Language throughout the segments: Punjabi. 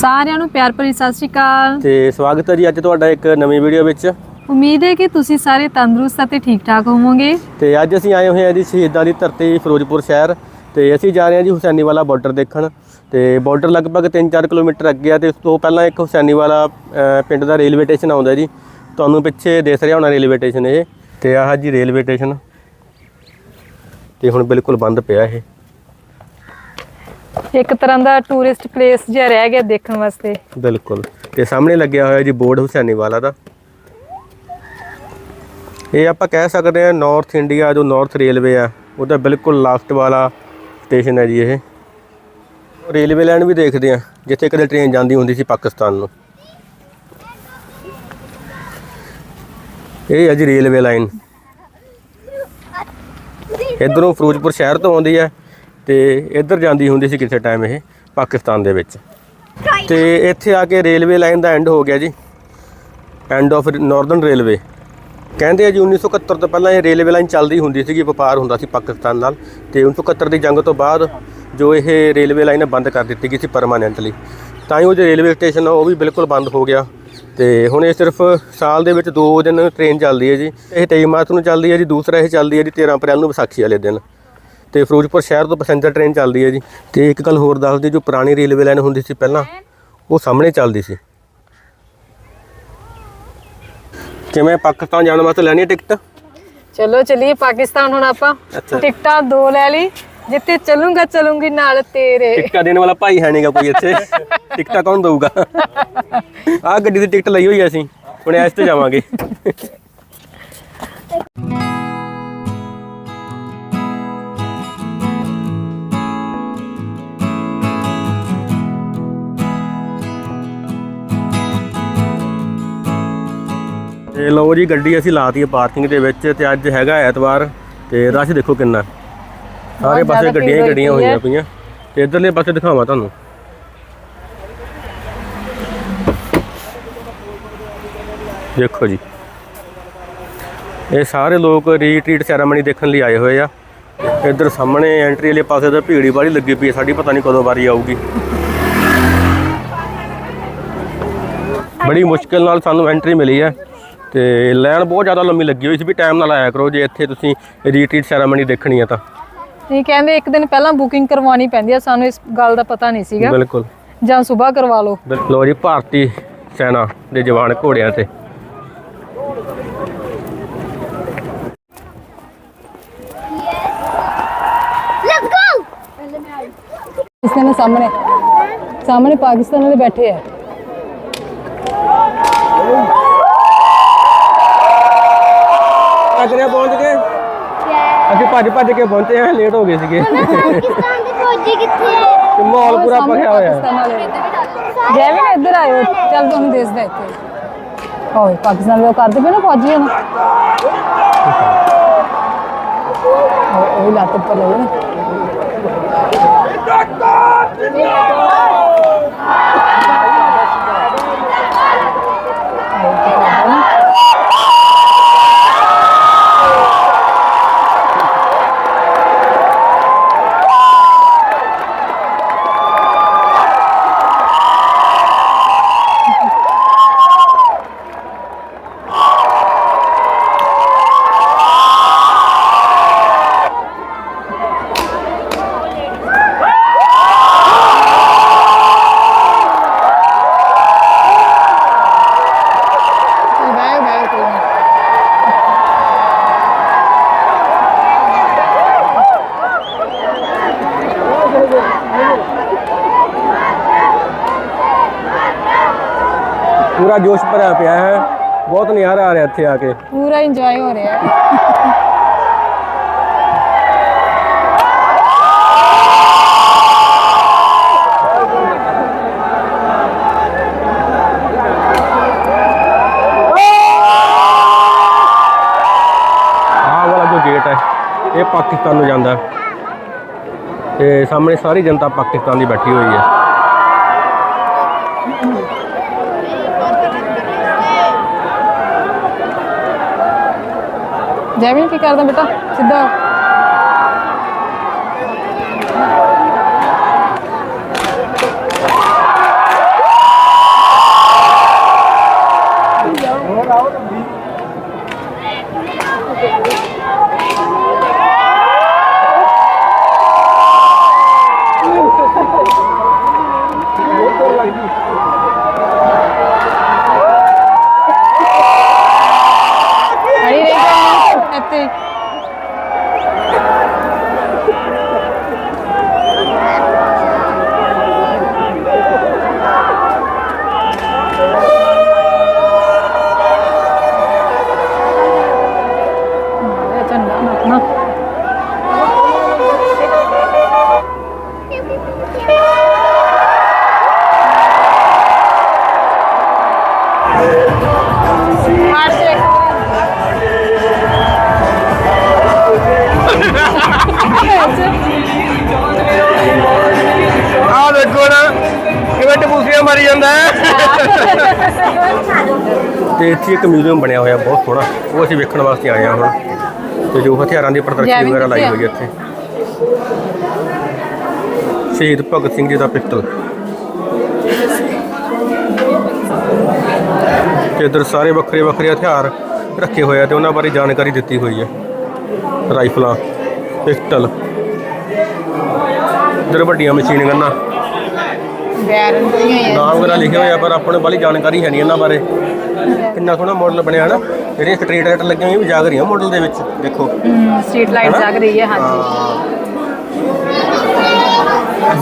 ਸਾਰਿਆਂ ਨੂੰ ਪਿਆਰ ਭਰੀ ਸਤਿ ਸ਼੍ਰੀ ਅਕਾਲ। ਤੇ ਸਵਾਗਤ ਹੈ ਜੀ ਅੱਜ ਤੁਹਾਡਾ ਇੱਕ ਨਵੀਂ ਵੀਡੀਓ ਵਿੱਚ। ਉਮੀਦ ਹੈ ਕਿ ਤੁਸੀਂ ਸਾਰੇ ਤੰਦਰੁਸਤ ਅਤੇ ਠੀਕ ਠਾਕ ਹੋਵੋਗੇ। ਤੇ ਅੱਜ ਅਸੀਂ ਆਏ ਹੋਏ ਹਾਂ ਜੀ ਸ਼ਹੀਦਾਂ ਦੀ ਧਰਤੀ ਫਿਰੋਜ਼ਪੁਰ ਸ਼ਹਿਰ। ਤੇ ਅਸੀਂ ਜਾ ਰਹੇ ਹਾਂ ਜੀ ਹੁਸੈਨੀ ਵਾਲਾ ਬਾਰਡਰ ਦੇਖਣ। ਤੇ ਬਾਰਡਰ ਲਗਭਗ 3-4 ਕਿਲੋਮੀਟਰ ਅੱਗੇ ਆ ਤੇ ਉਸ ਤੋਂ ਪਹਿਲਾਂ ਇੱਕ ਹੁਸੈਨੀ ਵਾਲਾ ਅ, ਪਿੰਡ ਦਾ ਰੇਲਵੇ ਸਟੇਸ਼ਨ ਆਉਂਦਾ ਜੀ। ਤੁਹਾਨੂੰ ਪਿੱਛੇ ਦਿਸ ਰਿਹਾ ਹੋਣਾ ਰੇਲਵੇ ਸਟੇਸ਼ਨ ਇਹ। ਤੇ ਆਹ ਜੀ ਰੇਲਵੇ ਸਟੇਸ਼ਨ ਤੇ ਹੁਣ ਬਿਲਕੁਲ ਬੰਦ ਪਿਆ ਇਹ। ਇੱਕ ਤਰ੍ਹਾਂ ਦਾ ਟੂਰਿਸਟ ਪਲੇਸ ਜਿਹਾ ਰਹਿ ਗਿਆ ਦੇਖਣ ਵਾਸਤੇ। ਬਿਲਕੁਲ। ਤੇ ਸਾਹਮਣੇ ਲੱਗਿਆ ਹੋਇਆ ਜੀ ਬੋਰਡ ਹੁਸੈਨੀ ਦਾ। ਇਹ ਆਪਾਂ ਕਹਿ ਸਕਦੇ ਹਾਂ ਨਾਰਥ ਇੰਡੀਆ ਜੋ ਨਾਰਥ ਰੇਲਵੇ ਆ ਉਹਦਾ ਬਿਲਕੁਲ ਲਾਸਟ ਵਾਲਾ ਸਟੇਸ਼ਨ ਹੈ ਜੀ ਇਹ। ਰੇਲਵੇ ਲਾਈਨ ਵੀ ਦੇਖਦੇ ਆ ਜਿੱਥੇ ਕਦੇ ਟ੍ਰੇਨ ਜਾਂਦੀ ਹੁੰਦੀ ਸੀ ਪਾਕਿਸਤਾਨ ਨੂੰ। ਇਹ ਹੈ ਜੀ ਰੇਲਵੇ ਲਾਈਨ। ਇਧਰੋਂ ਫਿਰੋਜ਼ਪੁਰ ਸ਼ਹਿਰ ਤੋਂ ਆਉਂਦੀ ਹੈ। ਤੇ ਇੱਧਰ ਜਾਂਦੀ ਹੁੰਦੀ ਸੀ ਕਿਸੇ ਟਾਈਮ ਇਹ ਪਾਕਿਸਤਾਨ ਦੇ ਵਿੱਚ। ਤੇ ਇੱਥੇ ਆ ਕੇ ਰੇਲਵੇ ਲਾਈਨ ਦਾ ਐਂਡ ਹੋ ਗਿਆ ਜੀ। ਐਂਡ ਆਫ ਨਾਰਥਰਨ ਰੇਲਵੇ ਕਹਿੰਦੇ ਆ ਜੀ 1971 ਤੋਂ ਪਹਿਲਾਂ ਇਹ ਰੇਲਵੇ ਲਾਈਨ ਚੱਲਦੀ ਹੁੰਦੀ ਸੀਗੀ ਵਪਾਰ ਹੁੰਦਾ ਸੀ ਪਾਕਿਸਤਾਨ ਨਾਲ। ਤੇ 1971 ਦੀ ਜੰਗ ਤੋਂ ਬਾਅਦ ਜੋ ਇਹ ਰੇਲਵੇ ਲਾਈਨ ਬੰਦ ਕਰ ਦਿੱਤੀ ਗਈ ਸੀ ਪਰਮਾਨੈਂਟਲੀ ਤਾਂ ਹੀ ਉਹ ਜੋ ਰੇਲਵੇ ਸਟੇਸ਼ਨ ਆ ਉਹ ਵੀ ਬਿਲਕੁਲ ਬੰਦ ਹੋ ਗਿਆ। ਤੇ ਹੁਣ ਇਹ ਸਿਰਫ ਸਾਲ ਦੇ ਵਿੱਚ ਦੋ ਦਿਨ ਟ੍ਰੇਨ ਚੱਲਦੀ ਹੈ ਜੀ। ਇਹ 23 ਮਾਰਚ ਨੂੰ ਚੱਲਦੀ ਹੈ ਜੀ ਦੂਸਰਾ ਇਹ ਚੱਲਦੀ ਹੈ ਜੀ 13 ਅਪ੍ਰੈਲ ਨੂੰ ਵਿਸਾਖੀ ਵਾਲੇ ਦਿਨ। ਤੇ ਫਿਰੋਜ਼ਪੁਰ ਸ਼ਹਿਰ ਤੋਂ ਪੈਸੇਂਜਰ ਟ੍ਰੇਨ ਚੱਲਦੀ ਹੈ ਜੀ। ਤੇ ਇੱਕ ਗੱਲ ਹੋਰ ਦੱਸ ਦਿਓ ਜੋ ਪੁਰਾਣੀ ਰੇਲਵੇ ਲਾਈਨ ਹੁੰਦੀ ਸੀ ਪਹਿਲਾਂ ਉਹ ਸਾਹਮਣੇ ਚੱਲਦੀ ਸੀ। ਕਿਵੇਂ ਪਾਕਿਸਤਾਨ ਜਾਣ ਵਾਸਤੇ ਲੈਣੀ ਟਿਕਟ? ਚਲੋ ਚਲੀਏ ਪਾਕਿਸਤਾਨ ਹੁਣ ਆਪਾਂ। ਟਿਕਟਾਂ ਦੋ ਲੈ ਲਈ। ਜਿੱਥੇ ਚੱਲੂਗਾ ਚੱਲੂਗੀ ਨਾਲ ਤੇਰੇ। ਟਿਕਟਾਂ ਦੇਣ ਵਾਲਾ ਭਾਈ ਹੈ ਨਹੀਂਗਾ ਕੋਈ ਇੱਥੇ। ਟਿਕਟਾਂ ਕੌਣ ਦਊਗਾ? ਆਹ ਗੱਡੀ ਦੀ ਟਿਕਟ ਲਈ ਹੋਈ ਹੈ ਅਸੀਂ। ਹੁਣ ਇਸ ਤੇ ਜਾਵਾਂਗੇ। ਤੇ ਲਓ ਜੀ ਗੱਡੀ ਅਸੀਂ ਲਾਤੀ ਹੈ ਪਾਰਕਿੰਗ ਦੇ ਵਿੱਚ ਤੇ ਅੱਜ ਹੈਗਾ ਐਤਵਾਰ ਤੇ ਰਸ਼ ਦੇਖੋ ਕਿੰਨਾ। ਸਾਰੇ ਪਾਸੇ ਗੱਡੀਆਂ ਹੀ ਗੱਡੀਆਂ ਹੋਈ ਹੋਈਆਂ। ਪਈਆਂ। ਤੇ ਇਧਰਲੇ ਪਾਸੇ ਦਿਖਾਵਾਂ ਤੁਹਾਨੂੰ। ਦੇਖੋ ਜੀ। ਇਹ ਸਾਰੇ ਲੋਕ ਰੀਟਰੀਟ ਸੈਰਾਮਨੀ ਦੇਖਣ ਲਈ ਆਏ ਹੋਏ ਆ। ਇੱਧਰ ਸਾਹਮਣੇ ਐਂਟਰੀ ਵਾਲੇ ਪਾਸੇ ਤਾਂ ਭੀੜੀ ਬਾੜੀ ਲੱਗੀ ਪਈ ਹੈ ਸਾਡੀ ਪਤਾ ਨਹੀਂ ਕਦੋਂ ਵਾਰੀ ਆਊਗੀ। ਬੜੀ ਮੁਸ਼ਕਿਲ ਨਾਲ ਸਾਨੂੰ ਐਂਟਰੀ ਮਿਲੀ ਹੈ ਤੇ ਲਾਈਨ ਬਹੁਤ ਜ਼ਿਆਦਾ ਲੰਮੀ ਲੱਗੀ ਹੋਈ ਸੀ ਵੀ ਟਾਈਮ ਨਾਲ ਆਇਆ ਕਰੋ ਜੇ ਇੱਥੇ ਤੁਸੀਂ ਰੀਟਰੀਟ ਸੈਰਾਮਨੀ ਦੇਖਣੀ ਹੈ ਤਾਂ। ਨਹੀਂ ਕਹਿੰਦੇ ਇੱਕ ਦਿਨ ਪਹਿਲਾਂ ਬੁਕਿੰਗ ਕਰਵਾਉਣੀ ਪੈਂਦੀ ਆ ਸਾਨੂੰ ਇਸ ਗੱਲ ਦਾ ਪਤਾ ਨਹੀਂ ਸੀਗਾ। ਬਿਲਕੁਲ। ਜਾਂ ਸਵੇਰ ਕਰਵਾ ਲਓ। ਲਓ ਜੀ ਭਾਰਤੀ ਸੈਨਾ ਦੇ ਜਵਾਨ ਘੋੜਿਆਂ ਤੇ। ਇਸ ਨੇ ਸਾਹਮਣੇ। ਸਾਹਮਣੇ ਪਾਕਿਸਤਾਨ ਵਾਲੇ ਬੈਠੇ ਆ। ਅਗਰੇ ਪਹੁੰਚ ਗਏ? ਅਸੀਂ ਭੱਜ ਭੱਜ ਕੇ ਪਹੁੰਚੇ ਆ ਲੇਟ ਹੋ ਗਏ ਸੀਗੇ। ਪਾਕਿਸਤਾਨ ਦੀ ਫੌਜੀ ਕਿੱਥੇ ਹੈ ਤੇ ਮਾਹੌਲ ਪੂਰਾ ਭਖਿਆ ਹੋਇਆ। ਹੈ। ਪਾਕਿਸਤਾਨ ਵਾਲੇ ਜੈਵਿਨ ਇੱਧਰ ਆਇਓ। ਚੱਲ ਤੁਹਾਨੂੰ ਦੇਖਦਾ ਇੱਥੇ। ਹੋਏ ਪਾਕਿਸਤਾਨ ਦੇ ਉਹ ਕਰਦੇ ਪਏ ਨਾ ਫੌਜੀ ਹਨ ਉਹ ਉਹ ਲੱਤ ਉੱਪਰ ਲੈ ਨਾ ਚੱਲ ਬਹਿ ਬਹਿ ਕੋਈ ਨਾ ਪੂਰਾ ਜੋਸ਼ ਭਰਿਆ ਪਿਆ ਹੈ। ਬਹੁਤ ਨਜ਼ਾਰਾ ਆ ਰਿਹਾ ਇੱਥੇ ਆ ਕੇ। ਪੂਰਾ ਇੰਜੋਏ ਹੋ ਰਿਹਾ ਹੈ। ਆਹ ਵਾਲਾ ਜੋ ਗੇਟ ਹੈ ਇਹ ਪਾਕਿਸਤਾਨ ਨੂੰ ਜਾਂਦਾ। ਤੇ ਸਾਹਮਣੇ ਸਾਰੀ ਜਨਤਾ ਪਾਕਿਸਤਾਨ ਦੀ ਬੈਠੀ ਹੋਈ ਹੈ। ਜੈਵਿਨ ਕੀ ਕਰਦਾ ਬੇਟਾ? ਸਿੱਧਾ Imagínate. ਮਾਰੀ ਜਾਂਦਾ ਹੈ। ਤੇ ਇੱਥੇ ਇੱਕ ਮਿਊਜ਼ੀਅਮ ਬਣਿਆ ਹੋਇਆ ਬਹੁਤ ਸੋਹਣਾ। ਉਹ ਅਸੀਂ ਵੇਖਣ ਵਾਸਤੇ ਆਏ ਹਾਂ ਹੁਣ। ਤੇ ਜੋ ਹਥਿਆਰਾਂ ਦੀ ਪ੍ਰਦਰਸ਼ਨੀ ਵਗੈਰਾ ਲਾਈ ਹੋਈ ਹੈ ਇੱਥੇ। ਸ਼ਹੀਦ ਭਗਤ ਸਿੰਘ ਜੀ ਦਾ ਪਿਸਤਲ। ਤੇ ਇੱਧਰ ਸਾਰੇ ਵੱਖਰੇ ਵੱਖਰੇ ਹਥਿਆਰ ਰੱਖੇ ਹੋਏ ਆ ਤੇ ਉਹਨਾਂ ਬਾਰੇ ਜਾਣਕਾਰੀ ਦਿੱਤੀ ਹੋਈ ਹੈ। ਰਾਈਫਲਾਂ ਪਿਸਤਲ। ਇੱਧਰ ਵੱਡੀਆਂ ਮਸ਼ੀਨ ਗੰਨਾਂ। ਨਾਮ ਵਗੈਰਾ ਲਿਖੇ ਹੋਏ ਆ ਪਰ ਆਪਾਂ ਨੂੰ ਬਾਲੀ ਜਾਣਕਾਰੀ ਹੈ ਨਹੀਂ ਇਹਨਾਂ ਬਾਰੇ। ਕਿੰਨਾ ਸੋਹਣਾ ਮਾਡਲ ਬਣਿਆ ਨਾ ਜਿਹੜੀਆਂ ਸਟਰੀਟ ਲਾਈਟ ਲੱਗੀਆਂ ਹੋਈਆਂ ਵੀ ਜਾਗ ਰਹੀਆਂ ਮਾਡਲ ਦੇ ਵਿੱਚ ਦੇਖੋ। Street light? ਜਗ ਰਹੀ ਹੈ ਹਾਂਜੀ।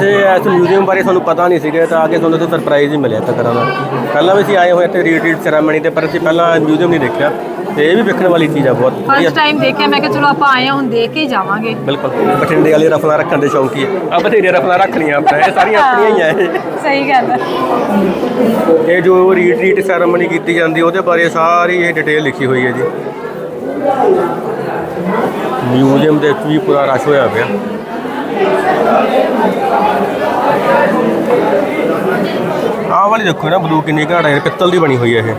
ਤੇ ਇਸ ਮਿਊਜ਼ੀਅਮ ਬਾਰੇ ਤੁਹਾਨੂੰ ਪਤਾ ਨਹੀਂ ਸੀਗਾ ਤਾਂ ਆ ਕੇ ਤੁਹਾਨੂੰ ਤਾਂ ਸਰਪ੍ਰਾਈਜ਼ ਹੀ ਮਿਲਿਆ ਤਕਰਾਂ ਦਾ। ਪਹਿਲਾਂ ਵੀ ਅਸੀਂ ਆਏ ਹੋਏ ਤੇ ਰੀਟਰੀਟ ਸੈਰਾਮਨੀ ਤੇ ਪਰ ਅਸੀਂ ਪਹਿਲਾਂ ਮਿਊਜ਼ੀਅਮ ਨਹੀਂ ਦੇਖਿਆ। ਤੇ ਇਹ ਵੀ ਵੇਖਣ ਵਾਲੀ ਚੀਜ਼ ਆ ਬਹੁਤ। ਫਸਟ ਟਾਈਮ ਦੇਖਿਆ ਮੈਂ ਕਿ ਚਲੋ ਆਪਾਂ ਆਏ ਹਾਂ ਹੁਣ ਦੇਖ ਕੇ ਹੀ ਜਾਵਾਂਗੇ। ਬਿਲਕੁਲ। ਬਠਿੰਡੇ ਵਾਲੀ ਰਫਲਾਂ ਰੱਖਣ ਦੇ ਸ਼ੌਂਕੀ ਹੈ ਆ। ਬਥੇਰੀਆਂ ਰਫਲਾਂ ਰੱਖਣੀਆਂ ਆਪਾਂ ਇਹ ਸਾਰੀਆਂ ਆਪਣੀਆਂ ਹੀ ਆ ਇਹ। ਸਹੀ ਗੱਲ ਹੈ ਇਹ ਜੋ ਰੀਟਰੀਟ ਸੈਰੇਮਨੀ ਕੀਤੀ ਜਾਂਦੀ ਉਹਦੇ ਬਾਰੇ ਸਾਰੀ ਇਹ ਡਿਟੇਲ ਲਿਖੀ ਹੋਈ ਹੈ ਜੀ। ਮਿਊਜ਼ੀਅਮ ਦੇ ਵਿੱਚ ਵੀ ਪੂਰਾ ਰਸ਼ ਹੋਇਆ ਪਿਆ ਆਹ ਵਾਲੀ ਦੇਖੋ ਨਾ ਬੰਦੂਕ ਕਿੰਨੀ ਘਾੜ ਹੈ ਪਿੱਤਲ ਦੀ ਬਣੀ ਹੋਈ ਹੈ ਇਹ।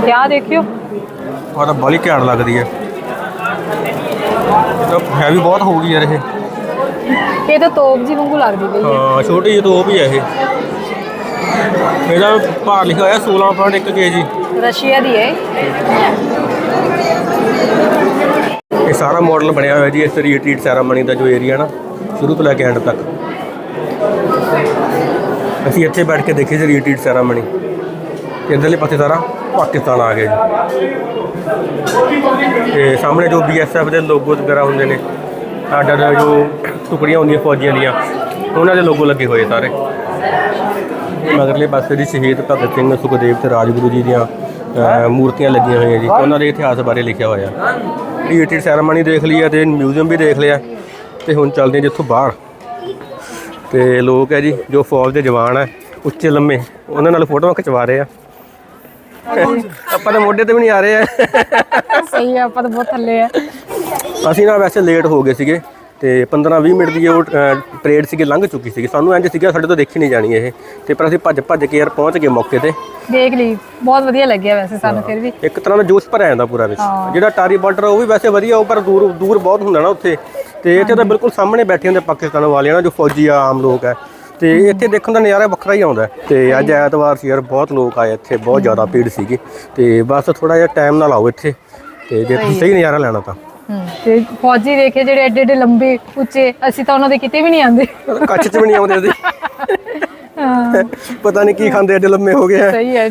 ਕਿਆ ਦੇਖਿਓ। ਤਾਂ ਬੜੀ ਘਾੜ ਲੱਗਦੀ ਹੈ ਤਾਂ ਹੈਵੀ ਬਹੁਤ ਹੋਊਗੀ ਯਾਰ ਇਹ। ਇਹ ਤਾਂ ਤੋਪ ਜੀ ਵਾਂਗੂ ਲੱਗਦੀ ਪਈ ਹੈ ਹਾਂ ਛੋਟੀ ਜਿਹੀ ਤੋਪ ਹੀ ਹੈ ਇਹ। ਇਹਦਾ ਭਾਰ ਲਿਖਿਆ ਹੋਇਆ 16.1 ਕੇਜੀ ਰਸ਼ੀਆ ਦੀ ਹੈ ਇਹ ਸਾਰਾ ਮਾਡਲ ਬਣਿਆ ਹੋਇਆ ਜੀ ਇਸ ਰੀਟਰੀਟ ਸੈਰਾਮਨੀ ਦਾ ਜੋ ਏਰੀਆ ਨਾ ਸ਼ੁਰੂ ਤੋਂ ਲੈ ਕੇ ਐਂਡ ਤੱਕ। ਅਸੀਂ ਇੱਥੇ ਬੈਠ ਕੇ ਦੇਖੀ ਸੀ ਰੀਟਰੀਟ ਸੈਰਾਮਨੀ ਇਧਰਲੇ ਪਾਸੇ ਸਾਰਾ ਪਾਕਿਸਤਾਨ ਆ ਗਿਆ ਜੀ। ਤੇ ਸਾਹਮਣੇ ਜੋ ਬੀਐਸਐਫ ਦੇ ਲੋਗੋ ਵਗੈਰਾ ਹੁੰਦੇ ਨੇ, ਸਾਡਾ ਜੋ ਟੁਕੜੀਆਂ ਹੁੰਦੀਆਂ, ਫੌਜੀਆਂ ਦੀਆਂ, ਉਹਨਾਂ ਦੇ ਲੋਗੋ ਲੱਗੇ ਹੋਏ ਸਾਰੇ। ਮਗਰਲੇ ਪਾਸੇ ਦੀ ਸ਼ਹੀਦ ਭਗਤ ਸਿੰਘ ਸੁਖਦੇਵ ਤੇ ਰਾਜਗੁਰੂ ਜੀ ਦੀਆਂ ਮੂਰਤੀਆਂ ਲੱਗੀਆਂ ਹੋਈਆਂ ਜੀ ਉਹਨਾਂ ਦੇ ਇਤਿਹਾਸ ਬਾਰੇ ਲਿਖਿਆ ਹੋਇਆ। ਰੀਟਰੀਟ ਸੈਰਾਮਨੀ ਦੇਖ ਲਈ ਆ ਤੇ ਮਿਊਜ਼ੀਅਮ ਵੀ ਦੇਖ ਲਿਆ। ਤੇ ਹੁਣ ਚੱਲਦੇ ਹਾਂ ਜਿੱਥੋਂ ਬਾਹਰ। ਤੇ ਲੋਕ ਹੈ ਜੀ ਜੋ ਫੌਜ ਦੇ ਜਵਾਨ ਹੈ ਉੱਚੇ ਲੰਮੇ ਉਹਨਾਂ ਨਾਲ ਫੋਟੋਆਂ ਖਿਚਵਾ ਰਹੇ ਆ। ਆਪਾਂ ਤਾਂ ਮੋਢੇ ਤੇ ਵੀ ਨਹੀਂ ਆ ਰਹੇ ਆ। ਸਹੀ ਹੈ ਆਪਾਂ ਤਾਂ ਬਹੁਤ ਥੱਲੇ ਆ। ਅਸੀਂ ਨਾ ਵੈਸੇ ਲੇਟ ਹੋ ਗਏ ਸੀਗੇ ਤੇ 15-20 ਮਿੰਟ ਦੀ ਉਹ ਪਰੇਡ ਸੀਗੀ ਲੰਘ ਚੁੱਕੀ ਸੀਗੀ। ਸਾਨੂੰ ਇੰਜ ਸੀਗਾ ਸਾਡੇ ਤੋਂ ਦੇਖੀ ਨਹੀਂ ਜਾਣੀ ਇਹ। ਤੇ ਪਰ ਅਸੀਂ ਭੱਜ ਭੱਜ ਕੇ ਯਾਰ ਪਹੁੰਚ ਗਏ ਮੌਕੇ ਤੇ। ਦੇਖ ਲਈ ਬਹੁਤ ਵਧੀਆ ਲੱਗਿਆ ਵੈਸੇ ਸਾਨੂੰ ਫਿਰ ਵੀ। ਇੱਕ ਤਰ੍ਹਾਂ ਦਾ ਜੋਸ਼ ਭਰਿਆ ਜਾਂਦਾ ਪੂਰਾ ਵਿੱਚ। ਜਿਹੜਾ ਟਾਰੀ ਬਾਰਡਰ ਉਹ ਵੀ ਵੈਸੇ ਵਧੀਆ ਉਹ ਪਰ ਦੂਰ ਦੂਰ ਬਹੁਤ ਹੁੰਦਾ ਨਾ ਉੱਥੇ। ਤੇ ਇੱਥੇ ਤਾਂ ਬਿਲਕੁਲ ਸਾਹਮਣੇ ਬੈਠੇ ਹੁੰਦੇ ਪਾਕਿਸਤਾਨ ਵਾਲੇ ਨਾ ਜੋ ਫੌਜੀ ਆ ਆਮ ਲੋਕ ਹੈ। ਤੇ ਇੱਥੇ ਦੇਖਣ ਦਾ ਨਜ਼ਾਰਾ ਵੱਖਰਾ ਹੀ ਆਉਂਦਾ। ਤੇ ਅੱਜ ਐਤਵਾਰ ਸੀ ਯਾਰ ਬਹੁਤ ਲੋਕ ਆਏ ਇੱਥੇ ਬਹੁਤ ਜ਼ਿਆਦਾ ਭੀੜ ਸੀਗੀ। ਤੇ ਬਸ ਥੋੜਾ ਜਿਹਾ ਟਾਈਮ ਨਾਲ ਆਓ ਇੱਥੇ। ਤੇ ਜੇ ਤੁਸੀਂ ਸਹੀ ਨਜ਼ਾਰਾ ਲੈਣਾ ਤਾਂ। ਤੇ ਫੌਜੀ ਦੇਖੇ ਜਿਹੜੇ ਐਡੇ ਐਡੇ ਲੰਬੇ ਉੱਚੇ ਅਸੀਂ ਤਾਂ ਉਹਨਾਂ ਦੇ ਕਿਤੇ ਵੀ ਨਹੀਂ ਆਂਦੇ ਕੱਚ 'ਚ ਵੀ ਨਹੀਂ ਆਉਂਦੇ ਅਸੀਂ ਪਤਾ ਨਹੀਂ ਕੀ ਖਾਂਦੇ ਐਡੇ ਲੰਮੇ ਹੋ ਗਏ ਆ ਸਹੀ ਹੈ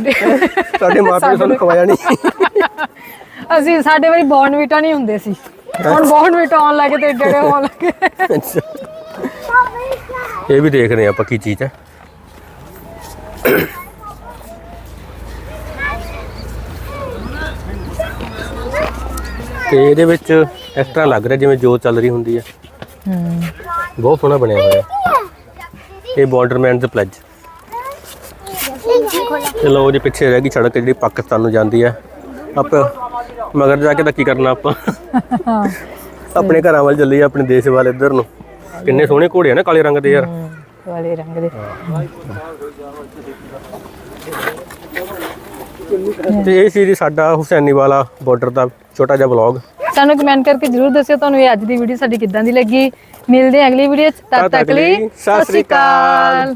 ਸਾਡੇ ਮਾਪੇ ਸਾਨੂੰ ਖਵਾਇਆ ਨਹੀਂ। ਅਸੀਂ ਸਾਡੇ ਵਾਰੀ ਬੌਰਨਵੀਟਾ ਨਹੀਂ ਹੁੰਦੇ ਸੀ। ਹੁਣ ਬੌਰਨਵੀਟਾ ਆਉਣ ਲੱਗੇ ਤੇ ਏਡੇ ਏਡੇ ਹੋਣ ਲੱਗੇ ਅੱਛਾ। ਇਹ ਵੀ ਦੇਖਦੇ ਆ ਆਪਾਂ ਕੀ ਚੀਜ਼ ਹੈ। ਤੇ ਇਹਦੇ ਵਿੱਚ ਤਰ੍ਹਾਂ ਲੱਗ ਰਿਹਾ ਜਿਵੇਂ ਜੋਤ ਚੱਲ ਰਹੀ ਹੁੰਦੀ ਹੈ। ਬਹੁਤ ਸੋਹਣਾ ਬਣਿਆ ਹੋਇਆ। ਹੈ। ਇਹ ਬਾਰਡਰਮੈਨ ਦਾ ਪਲੇਜ ਤੇ ਲੋ ਜੀ ਪਿੱਛੇ ਰਹਿ ਗਈ ਸੜਕ ਜਿਹੜੀ ਪਾਕਿਸਤਾਨ ਨੂੰ ਜਾਂਦੀ ਹੈ। ਆਪ ਮਗਰ ਜਾ ਕੇ ਤਾਂ ਕੀ ਕਰਨਾ ਆਪਾਂ? ਆਪਣੇ ਘਰਾਂ ਵੱਲ ਚੱਲੀਏ ਆਪਣੇ ਦੇਸ਼ ਵੱਲ ਇੱਧਰ ਨੂੰ। ਕਿੰਨੇ ਸੋਹਣੇ ਘੋੜੇ ਆ ਨਾ ਕਾਲੇ ਰੰਗ ਦੇ ਯਾਰ। ਵਾਲੇ ਰੰਗ ਦੇ। ਤੇ ਇਹ ਸੀ ਜੀ ਸਾਡਾ ਹੁਸੈਨੀ ਵਾਲਾ ਬਾਰਡਰ ਦਾ ਛੋਟਾ ਜਿਹਾ ਵਲੌਗ ਸਾਨੂੰ ਕਮੈਂਟ ਕਰਕੇ ਜਰੂਰ ਦੱਸਿਓ ਤੁਹਾਨੂੰ ਇਹ ਅੱਜ ਦੀ ਵੀਡੀਓ ਸਾਡੀ ਕਿੱਦਾਂ ਦੀ ਲੱਗੀ। ਮਿਲਦੇ ਹਾਂ ਅਗਲੀ ਵੀਡੀਓ 'ਚ। ਤਦ ਤੱਕ ਲਈ ਸਤਿ ਸ਼੍ਰੀ ਅਕਾਲ।